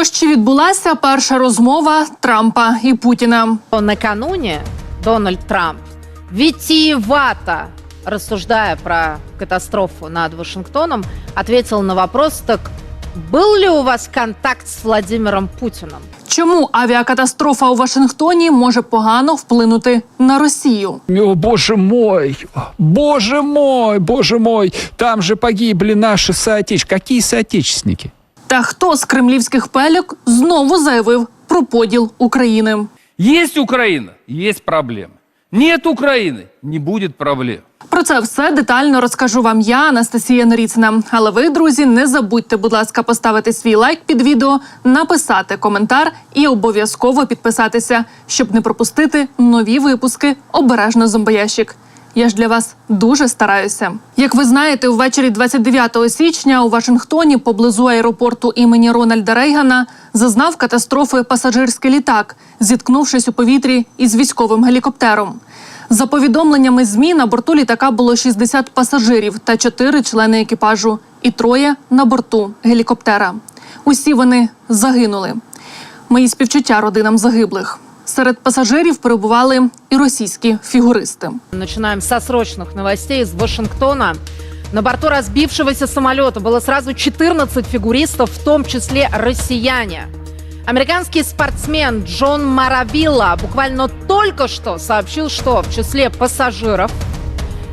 Тож чи відбулася перша розмова Трампа і Путіна? Накануне Дональд Трамп витиевато, рассуждая про катастрофу над Вашингтоном, ответил на вопрос, так был ли у вас контакт с Владимиром Путиным? Чому авіакатастрофа у Вашингтоні може погано вплинути на Росію? О, боже мой, боже мой, боже мой, там же погибли наши соотечественники. Какие соотечественники? Та хто з кремлівських пелюк знову заявив про поділ України? Есть Украина, есть проблемы. Нет Украины, не будет проблем. Про це все детально розкажу вам я, Анастасія Норіцина. Але ви, друзі, не забудьте, будь ласка, поставити свій лайк під відео, написати коментар і обов'язково підписатися, щоб не пропустити нові випуски обережно зомбоящик. Я ж для вас дуже стараюся. Як ви знаєте, ввечері 29 січня у Вашингтоні поблизу аеропорту імені Рональда Рейгана зазнав катастрофи пасажирський літак, зіткнувшись у повітрі із військовим гелікоптером. За повідомленнями ЗМІ, на борту літака було 60 пасажирів та 4 члени екіпажу, і троє на борту гелікоптера. Усі вони загинули. Мої співчуття родинам загиблих. Серед пасажирів перебували і російські фігуристи. Начинаем со срочных новостей из Вашингтона. На борту разбившегося самолета было сразу 14 фигуристов, в том числе россияне. Американский спортсмен Джон Маравилла буквально только что сообщил, что в числе пассажиров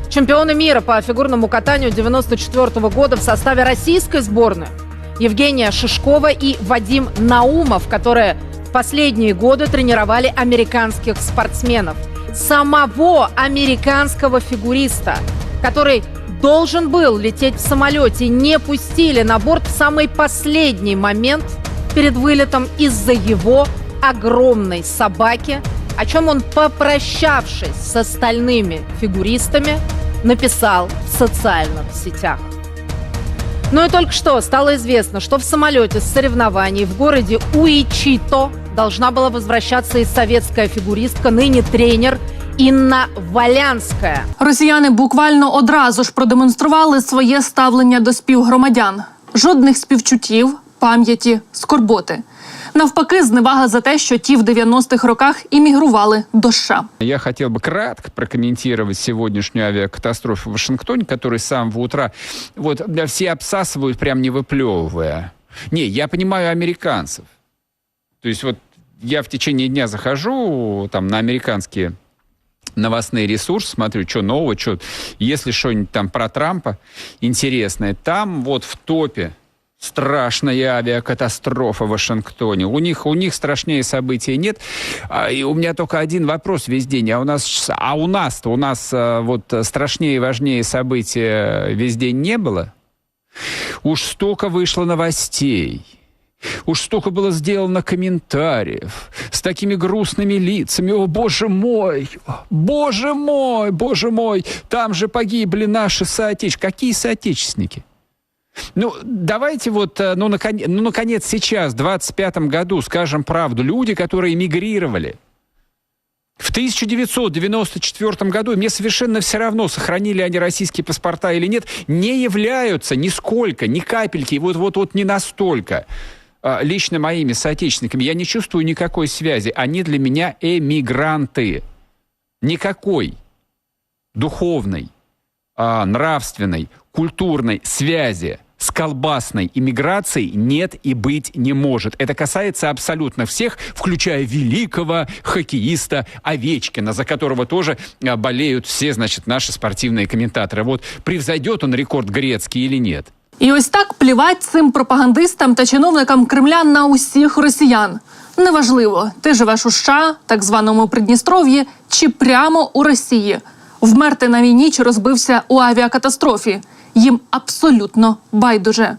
чемпионы мира по фигурному катанию 94 года в составе российской сборной Евгения Шишкова и Вадим Наумов, которые в последние годы тренировали американских спортсменов. Самого американского фигуриста, который должен был лететь в самолете, не пустили на борт в самый последний момент перед вылетом из-за его огромной собаки, о чем он, попрощавшись с остальными фигуристами, написал в социальных сетях. Ну и только что стало известно, что в самолете с соревнований в городе Уичито должна была возвращаться и советская фигуристка, ныне тренер Інна Валянська. Росіяни буквально одразу ж продемонстрували своє ставлення до співгромадян. Жодних співчуттів, пам'яті, скорботи. Навпаки, зневага за те, що ті в 90-х роках іммігрували до США. Я хотел бы кратко прокомментировать сегодняшнюю авиакатастрофу в Вашингтоне, которую с самого утра вот да, все обсасывают, прям не выплевывая. Не, я понимаю американцев. То есть вот я в течение дня захожу там на американские новостные ресурсы, смотрю, что нового, что если что-нибудь там про Трампа интересное, там вот в топе страшная авиакатастрофа в Вашингтоне. У них, у них страшнее событий нет. А, и у меня только один вопрос весь день. А у нас, а у нас-то, у нас а, вот страшнее и важнее события весь день не было? Уж столько вышло новостей. Уж столько было сделано комментариев с такими грустными лицами. О, боже мой! Боже мой! Боже мой! Там же погибли наши соотечественники. Какие соотечественники? Ну, давайте вот, э, ну, наконец, ну, наконец сейчас, в 25 году, скажем правду. Люди, которые эмигрировали в 1994 году, мне совершенно все равно, сохранили они российские паспорта или нет, не являются нисколько, ни капельки, вот-вот-вот не настолько а, лично моими соотечественниками. Я не чувствую никакой связи. Они для меня эмигранты. Никакой духовной, а, нравственной, культурной связи с колбасной иммиграцией нет и быть не может. Это касается абсолютно всех, включая великого хоккеиста Овечкина, за которого тоже а, болеют все, значит, наши спортивные комментаторы. Вот превзойдет он рекорд грецкий или нет? І ось так плівать цим пропагандистам та чиновникам Кремля на усіх росіян. Неважливо, ти живеш у США, так званому Придністров'ї, чи прямо у Росії. Вмерти на війні чи розбився у авіакатастрофі. Їм абсолютно байдуже.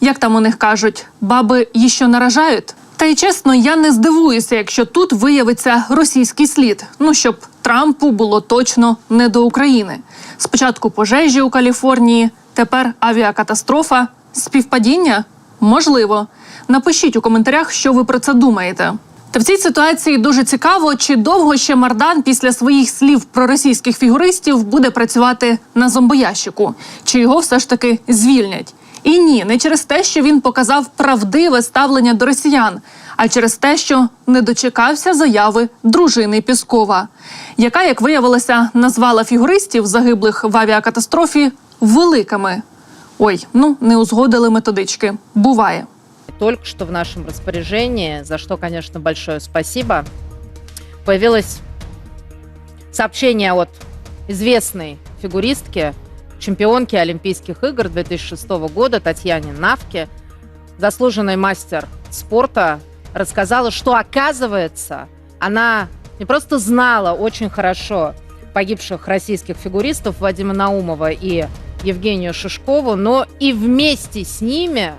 Як там у них кажуть, баби їщо наражають? Та й чесно, я не здивуюся, якщо тут виявиться російський слід. Ну щоб Трампу було точно не до України. Спочатку пожежі у Каліфорнії, тепер авіакатастрофа. Співпадіння? Можливо. Напишіть у коментарях, що ви про це думаєте. Та в цій ситуації дуже цікаво, чи довго ще Мардан після своїх слів про російських фігуристів буде працювати на зомбоящику, чи його все ж таки звільнять. І ні, не через те, що він показав правдиве ставлення до росіян, а через те, що не дочекався заяви дружини Піскова, яка, як виявилося, назвала фігуристів загиблих в авіакатастрофі великими. Ой, ну не узгодили методички. Буває. Только что в нашем распоряжении, за что, конечно, большое спасибо, появилось сообщение от известной фигуристки, чемпионки Олимпийских игр 2006 года Татьяне Навке, заслуженный мастер спорта, рассказала, что, оказывается, она не просто знала очень хорошо погибших российских фигуристов Вадима Наумова и Евгению Шишкову, но и вместе с ними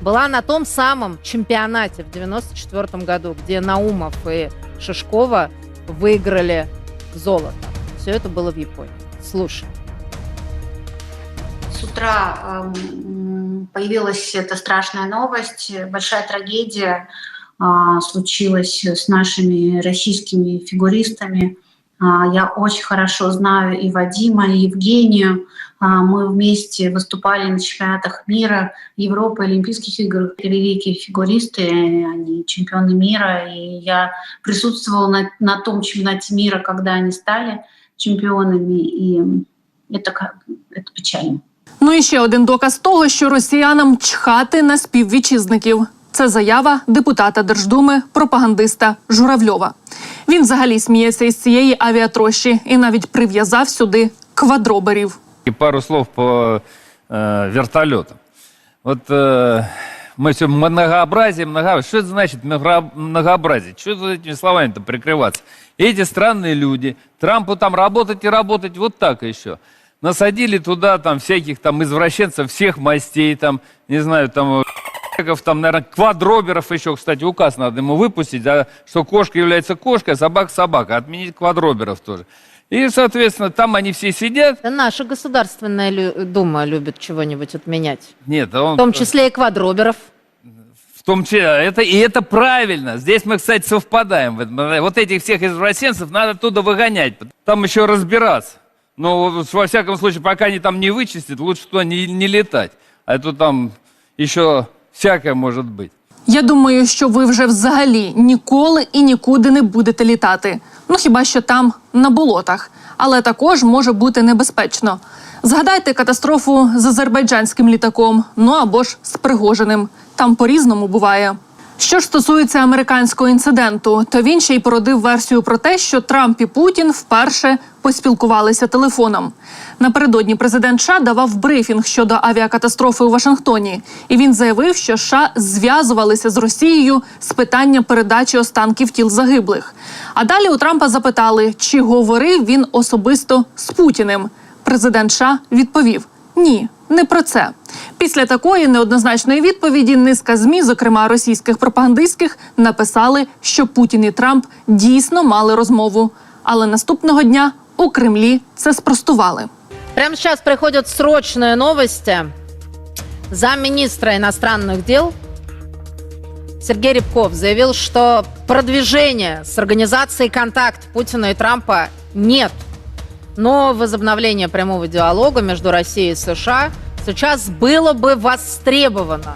была на том самом чемпионате в 94 году, где Наумов и Шишкова выиграли золото. Все это было в Японии. Слушай. С утра эм, появилась эта страшная новость, большая трагедия а, случилась с нашими российскими фигуристами. А, Я очень хорошо знаю и Вадима, и Евгению. А, Мы вместе выступали на чемпионатах мира, Европы, Олимпийских игр. Великие фигуристы, они чемпионы мира. И я присутствовала на, на том чемпионате мира, когда они стали чемпионами. И это, как- это печально. Ну і ще один доказ того, що росіянам чхати на співвітчизників. Це заява депутата Держдуми, пропагандиста Журавльова. Він взагалі сміється із цієї авіатрощі і навіть прив'язав сюди квадроберів. И пару слов по э, вертолетам. Вот э, мы все многообразие, многообразие. Что это значит много- многообразие? Что за этими словами-то прикрываться? Эти странные люди, Трампу там работать и работать вот так еще. Насадили туда там всяких там извращенцев всех мастей, там, не знаю, там, э, там, наверное, квадроберов еще, кстати, указ надо ему выпустить, да, что кошка является кошкой, а собака собака, отменить квадроберов тоже. И, соответственно, там они все сидят. Да наша Государственная Лю- Дума любит чего-нибудь отменять. Нет, он... В том числе и квадроберов. В том числе, это, и это правильно. Здесь мы, кстати, совпадаем. Вот этих всех извращенцев надо оттуда выгонять. Там еще разбираться. Но во всяком случае, пока они там не вычистят, лучше туда не, не летать. А то там еще всякое может быть. Я думаю, що ви вже взагалі ніколи і нікуди не будете літати. Ну хіба що там на болотах, але також може бути небезпечно. Згадайте катастрофу з азербайджанським літаком, ну або ж з Пригожиним. Там по-різному буває. Що ж стосується американського інциденту, то він ще й породив версію про те, що Трамп і Путін вперше поспілкувалися телефоном. Напередодні президент США давав брифінг щодо авіакатастрофи у Вашингтоні, і він заявив, що США зв'язувалися з Росією з питання передачі останків тіл загиблих. А далі у Трампа запитали, чи говорив він особисто з Путіним. Президент США відповів: ні, не про це. Після такої неоднозначної відповіді низка змі, зокрема російських пропагандистських, написали, що Путін і Трамп дійсно мали розмову. Але наступного дня у Кремлі це спростували. Прямо сейчас приходят срочные новости. Замминистра иностранных дел Сергей Рябков заявил, что продвижения с организацией «Контакт» Путина и Трампа нет. Но возобновление прямого диалога между Россией и США сейчас было бы востребовано.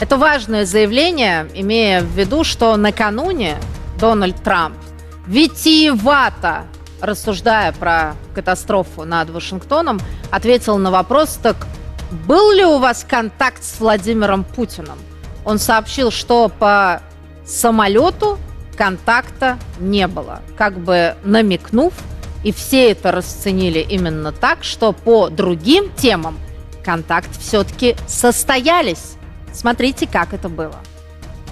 Это важное заявление, имея в виду, что накануне Дональд Трамп витиевато, рассуждая про катастрофу над Вашингтоном, ответил на вопрос, так был ли у вас контакт с Владимиром Путиным? Он сообщил, что по самолету контакта не было, как бы намекнув, и все это расценили именно так, что по другим темам контакт все-таки состоялись. Смотрите, как это было.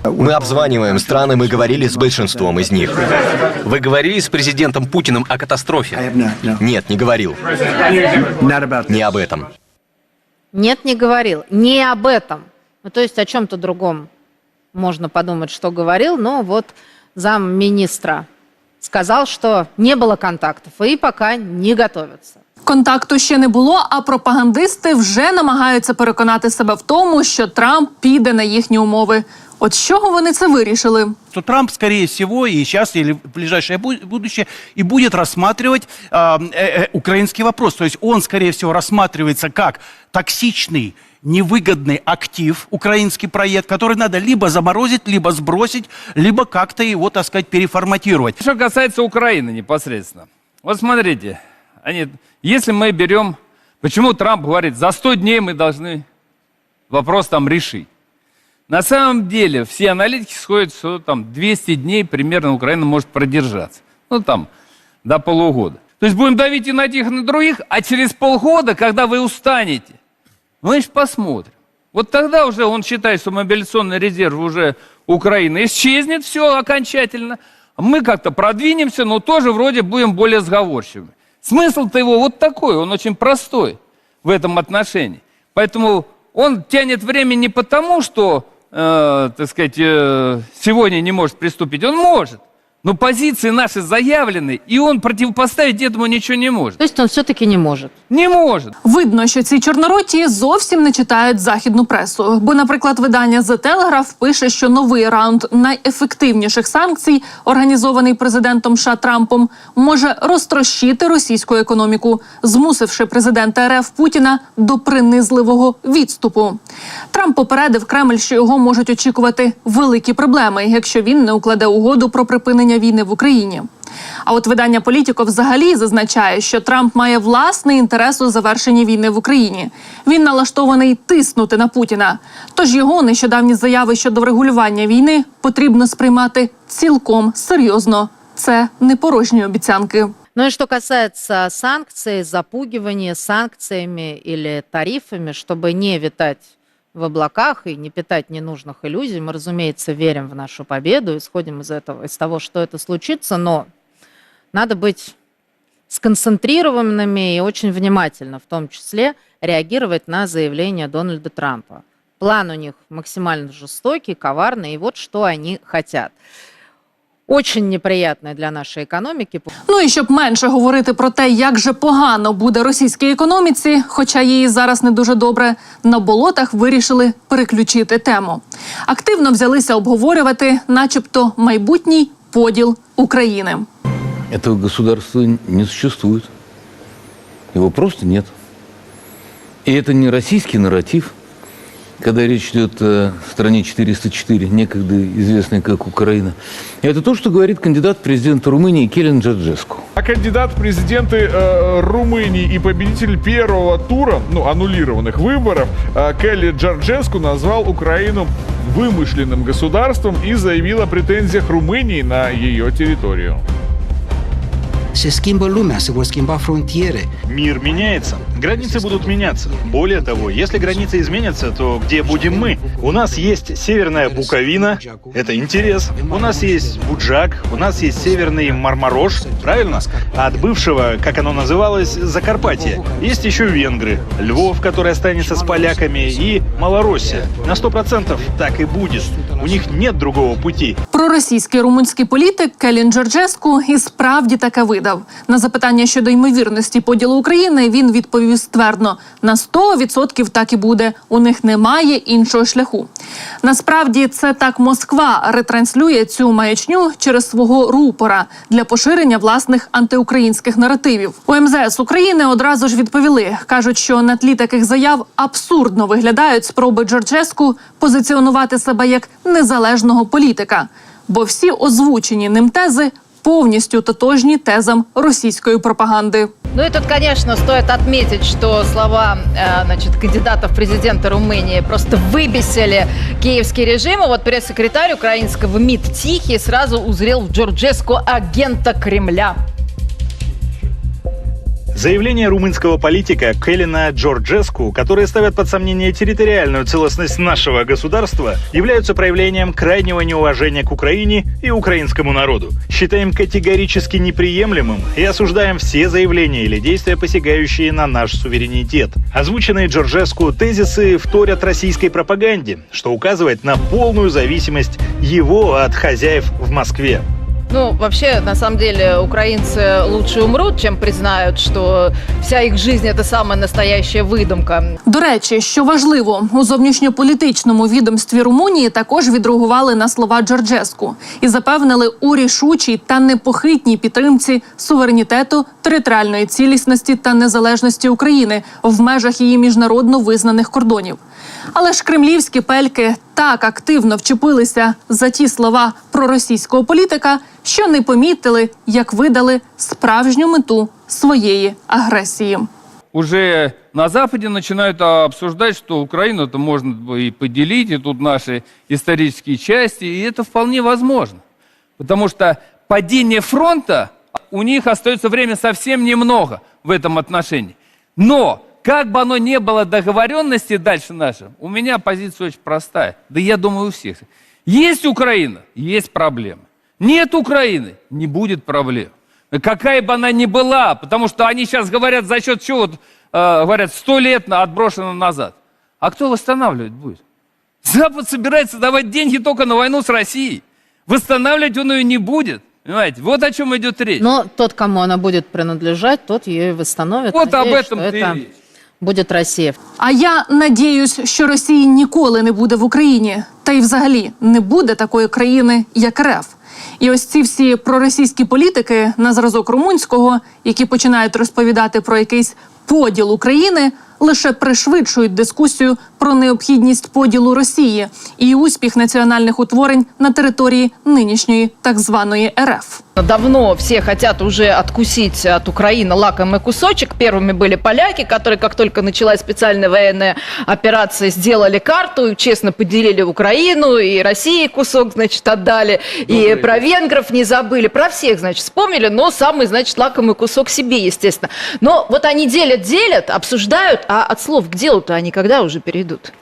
Мы обзваниваем страны, мы говорили с большинством из них. Вы говорили с президентом Путиным о катастрофе? Нет, не говорил. Не об этом. Нет, не говорил. Не об этом. Ну, то есть о чем-то другом можно подумать, что говорил, но вот замминистра сказал, что не было контактов и пока не готовятся. Контакту ще не було, а пропагандисти вже намагаються переконати себе в тому, що Трамп піде на їхні умови. От з чого вони це вирішили? Что Трамп, скорее всего, и сейчас, или в ближайшее бу- будущее, и будет рассматривать а, э, э, украинский вопрос. То есть он, скорее всего, рассматривается как токсичный, невыгодный актив, украинский проект, который надо либо заморозить, либо сбросить, либо как-то его, так сказать, переформатировать. Что касается Украины непосредственно. Вот смотрите, они, если мы берем... Почему Трамп говорит, за 100 дней мы должны вопрос там решить? На самом деле все аналитики сходят, что там 200 дней примерно Украина может продержаться. Ну там, до полугода. То есть будем давить и на тех, и на других, а через полгода, когда вы устанете, ну, значит, посмотрим. Вот тогда уже он считает, что мобилизационный резерв уже Украины исчезнет все окончательно. Мы как-то продвинемся, но тоже вроде будем более сговорчивыми. Смысл-то его вот такой, он очень простой в этом отношении. Поэтому он тянет время не потому, что, э, так сказать, э, сегодня не может приступить. Он может. Но позиции наши заявлены, и он противопоставить этому ничего не может. То есть он все-таки не может. Не может. Видно, що ці чорнороті зовсім не читають західну пресу. Бо, наприклад, видання The Telegraph пише, що новий раунд найефективніших санкцій, організований президентом США Трампом, може розтрощити російську економіку, змусивши президента РФ Путіна до принизливого відступу. Трамп попередив Кремль, що його можуть очікувати великі проблеми, якщо він не укладе угоду про припинення війни в Україні. А от видання Політіко взагалі зазначає, що Трамп має власний інтерес у завершенні війни в Україні. Він налаштований тиснути на Путіна. Тож його нещодавні заяви щодо врегулювання війни потрібно сприймати цілком серйозно. Це не порожні обіцянки. Ну и что касается санкций, запугивания санкциями или тарифами, чтобы не витать в облаках и не питать ненужных иллюзий, мы, разумеется, верим в нашу победу, исходим из этого, из того, что это случится, но надо быть сконцентрированными и очень внимательно, в том числе, реагировать на заявления Дональда Трампа. План у них максимально жестокий, коварный, и вот что они хотят. Очень неприятное для нашей экономики. Ну і щоб менше говорити про те, як же погано буде російській економіці, хоча її зараз не дуже добре, на болотах вирішили переключити тему. Активно взялися обговорювати, начебто, майбутній поділ України. Этого государства не существует. Его просто нет. И это не российский нарратив, Когда речь идет о стране 404, некогда известной как Украина. Это то, что говорит кандидат в президента Румынии Келин Джорджеску. А кандидат в президенты э, Румынии и победитель первого тура, ну, аннулированных выборов, э, Келли Джорджеску назвал Украину вымышленным государством и заявил о претензиях Румынии на ее территорию. Se schimbă lumea, se vor schimba frontiere. Мир меняется, границы будут меняться. Более того, если границы изменятся, то где будем мы? У нас есть Северная Буковина, это интерес. У нас есть Буджак, у нас есть Северный Мармарош, правильно? А от бывшего, как оно называлось, Закарпатье, есть еще Венгры, Львов, который останется с поляками, и Малороссия. На сто процентов так и будет. У них нет другого пути. Проросійський румунський політик Келін Джорджеску і справді таке видав. На запитання щодо ймовірності поділу України він відповів ствердно: на 100% так і буде. У них немає іншого шляху. Насправді це так Москва ретранслює цю маячню через свого рупора для поширення власних антиукраїнських наративів. У МЗС України одразу ж відповіли. кажуть, що на тлі таких заяв абсурдно виглядають спроби Джорджеску позиціонувати себе як незалежного політика, бо всі озвучені ним тези повністю тотожні тезам російської пропаганди. Ну и тут, конечно, стоит отметить, что слова э, значит, кандидата в президенты Румынии просто выбесили киевский режим. И вот пресс-секретарь украинского МИД Тихий сразу узрел в Джорджеску агента Кремля. Заявления румынского политика Келлина Джорджеску, которые ставят под сомнение территориальную целостность нашего государства, являются проявлением крайнего неуважения к Украине и украинскому народу. Считаем категорически неприемлемым и осуждаем все заявления или действия, посягающие на наш суверенитет. Озвученные Джорджеску тезисы вторят российской пропаганде, что указывает на полную зависимость его от хозяев в Москве. Ну, вообще, на самом деле, украинцы лучше умрут, чем признают, что вся их жизнь это самая настоящая выдумка. До речі, що важливо, у зовнішньополітичному відомстві Румунії також відреагували на слова Джорджеску і запевнили у рішучій та непохитній підтримці суверенітету, територіальної цілісності та незалежності України в межах її міжнародно визнаних кордонів. Але ж кремлівські пельки так активно вчепилися за ті слова проросійського політика, що не помітили, як видали справжню мету своєї агресії. Уже на Западе начинают а, обсуждать, что Украину-то можно и поделить, и тут наши исторические части, и это вполне возможно. Потому что падение фронта, у них остается время совсем немного в этом отношении. Но, как бы оно ни было договоренности дальше нашей, у меня позиция очень простая. Да я думаю, у всех. Есть Украина, есть проблемы. Нет Украины, не будет проблем. Какая бы она ни была, потому что они сейчас говорят, за счет чего, вот, э, говорят, сто лет отброшено назад. А кто восстанавливать будет? Запад собирается давать деньги только на войну с Россией. Восстанавливать он ее не будет. Понимаете? Вот о чем идет речь. Но тот, кому она будет принадлежать, тот ее и восстановит. вот об Надеюсь, этом что ты и это речь. Будет Россия. А я надіюсь, що Росії ніколи не буде в Україні, та й взагалі не буде такої країни, як РФ. І ось ці всі проросійські політики на зразок румунського, які починають розповідати про якийсь поділ України, лише пришвидшують дискусію про необхідність поділу Росії і успіх національних утворень на території нинішньої так званої РФ. Давно все хотят уже откусить от Украины лакомый кусочек. Первыми были поляки, которые, как только началась специальная военная операция, сделали карту, и честно поделили Украину, и России кусок, значит, отдали, и про венгров не забыли, про всех, значит, вспомнили, но самый, значит, лакомый кусок себе, естественно. Но вот они делят-делят, обсуждают, а от слов к делу-то они когда уже перейдут?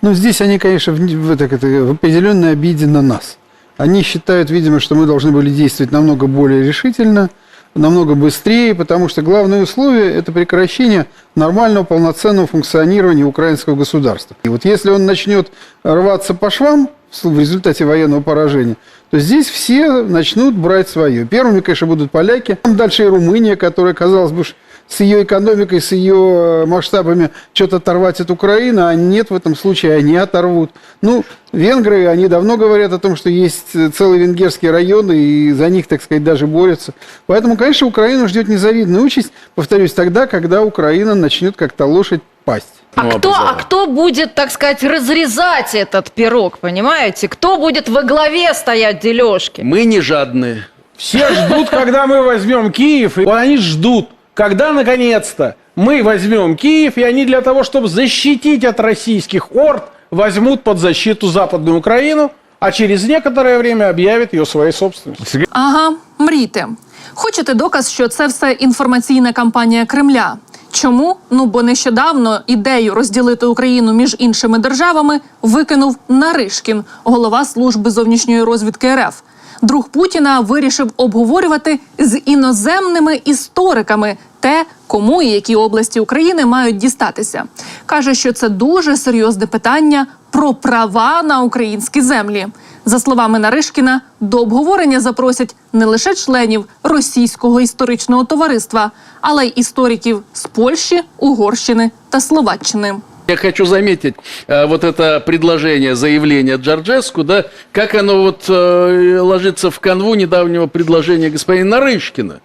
Ну, здесь они, конечно, в, в, так это, в определенной обиде на нас. Они считают, видимо, что мы должны были действовать намного более решительно, намного быстрее, потому что главное условие – это прекращение нормального полноценного функционирования украинского государства. И вот если он начнет рваться по швам в результате военного поражения, то здесь все начнут брать свое. Первыми, конечно, будут поляки, там дальше и Румыния, которая, казалось бы, с ее экономикой, с ее э, масштабами что-то оторвать от Украины, а нет в этом случае, они оторвут. Ну, венгры, они давно говорят о том, что есть э, целые венгерские районы, и за них, так сказать, даже борются. Поэтому, конечно, Украину ждет незавидная участь, повторюсь, тогда, когда Украина начнет как-то лошадь пасть. А кто, а кто будет, так сказать, разрезать этот пирог, понимаете? Кто будет во главе стоять дележки? Мы не жадные. Все ждут, когда мы возьмем Киев, и они ждут, когда наконец-то мы возьмем Киев, и они для того, чтобы защитить от российских орд, возьмут под защиту Западную Украину, а через некоторое время объявят ее своей собственностью. Ага, мрійте. Хочете доказ, що це все інформаційна кампанія Кремля? Чому? Ну бо нещодавно ідею розділити Україну між іншими державами викинув Наришкін, голова служби зовнішньої розвідки РФ. Друг Путіна вирішив обговорювати з іноземними істориками те, кому і які області України мають дістатися. каже, що це дуже серйозне питання про права на українські землі. За словами Наришкіна, до обговорення запросять не лише членів російського історичного товариства, але й істориків з Польщі, Угорщини та Словаччини. Я хочу заметить э, вот это предложение, заявление Джорджеску, да, как оно вот э, ложится в канву недавнего предложения господина Нарышкина,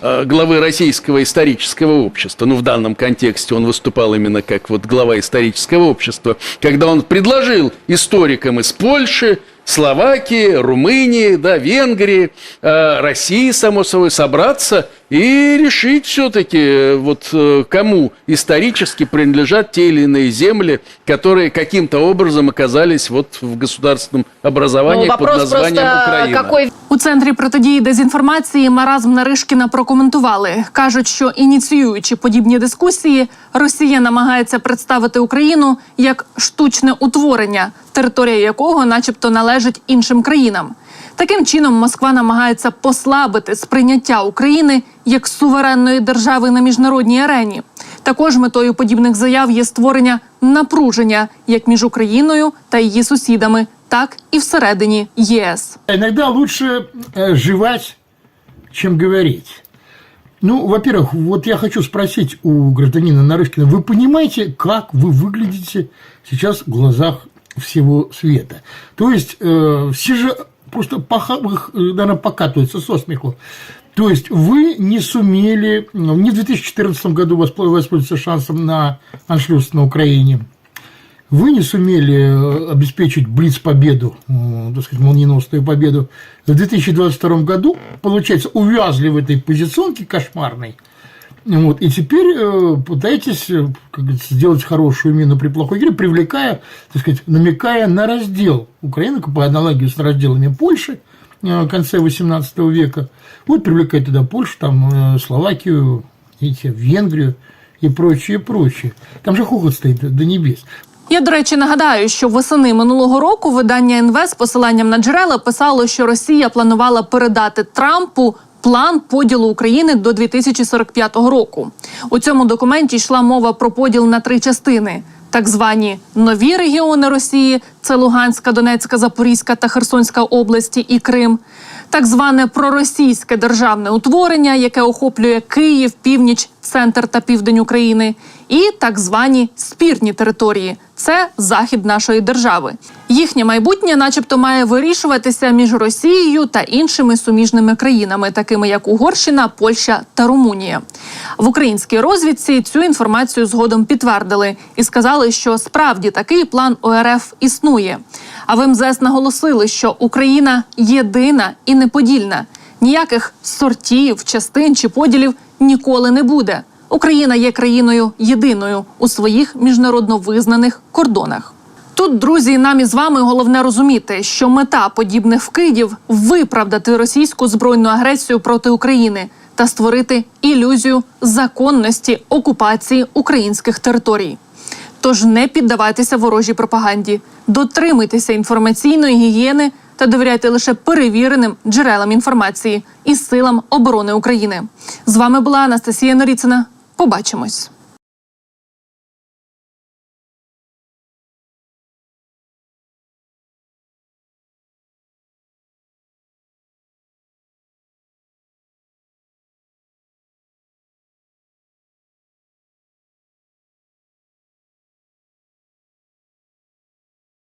э, главы Российского исторического общества. Ну, в данном контексте он выступал именно как вот глава исторического общества, когда он предложил историкам из Польши, Словакии, Румынии, да, Венгрии, э, России, само собой, собраться и решить все-таки, вот э, кому исторически принадлежат те или иные земли, которые каким-то образом оказались вот в государственном образовании Ну, под вопрос названием просто, Украина. какой У центрі протидії дезінформації маразм Наришкіна прокоментували. кажуть, що ініціюючи подібні дискусії, Росія намагається представити Україну як штучне утворення, територія якого, начебто, належить іншим країнам. Таким чином, Москва намагається послабити сприйняття України як суверенної держави на міжнародній арені. Також метою подібних заяв є створення напруження як між Україною та її сусідами, так і всередині ЄС. Иногда лучше э, жевать, чем говорить. Ну, во-первых, вот я хочу спросить у гражданина Нарышкина, вы понимаете, как вы выглядите сейчас в глазах всего света? То есть, э, все же просто, поха, э, наверное, покатываются со смеху. То есть, вы не сумели, ну, не в 2014 году воспользоваться шансом на аншлюз на Украине, вы не сумели э, обеспечить блиц-победу, э, так сказать, молниеносную победу в 2022 году, получается, увязли в этой позиционке кошмарной, вот, и теперь э, пытаетесь э, как говорится, сделать хорошую мину при плохой игре, привлекая, так сказать, намекая на раздел Украины, по аналогии с разделами Польши э, в конце XVIII века. Вот привлекает туда Польшу, там, э, Словакию, видите, Венгрию и прочее, прочее. Там же хохот стоит до до небес. Я, до речі, нагадаю, що восени минулого року видання НВ з посиланням на джерела писало, що Росія планувала передати Трампу план поділу України до 2045 року. У цьому документі йшла мова про поділ на три частини. Так звані нові регіони Росії це Луганська, Донецька, Запорізька та Херсонська області і Крим, так зване проросійське державне утворення, яке охоплює Київ, північ, центр та південь України, і так звані спірні території це захід нашої держави. Їхнє майбутнє, начебто, має вирішуватися між Росією та іншими суміжними країнами, такими як Угорщина, Польща та Румунія. В українській розвідці цю інформацію згодом підтвердили і сказали, що справді такий план ОРФ існує. А в МЗС наголосили, що Україна єдина і неподільна. Ніяких сортів, частин чи поділів ніколи не буде. Україна є країною єдиною у своїх міжнародно визнаних кордонах. Тут, друзі, нам із вами головне розуміти, що мета подібних вкидів виправдати російську збройну агресію проти України та створити ілюзію законності окупації українських територій. Тож не піддавайтеся ворожій пропаганді, дотримуйтеся інформаційної гігієни та довіряйте лише перевіреним джерелам інформації і силам оборони України. З вами була Анастасія Норіцина. Побачимось.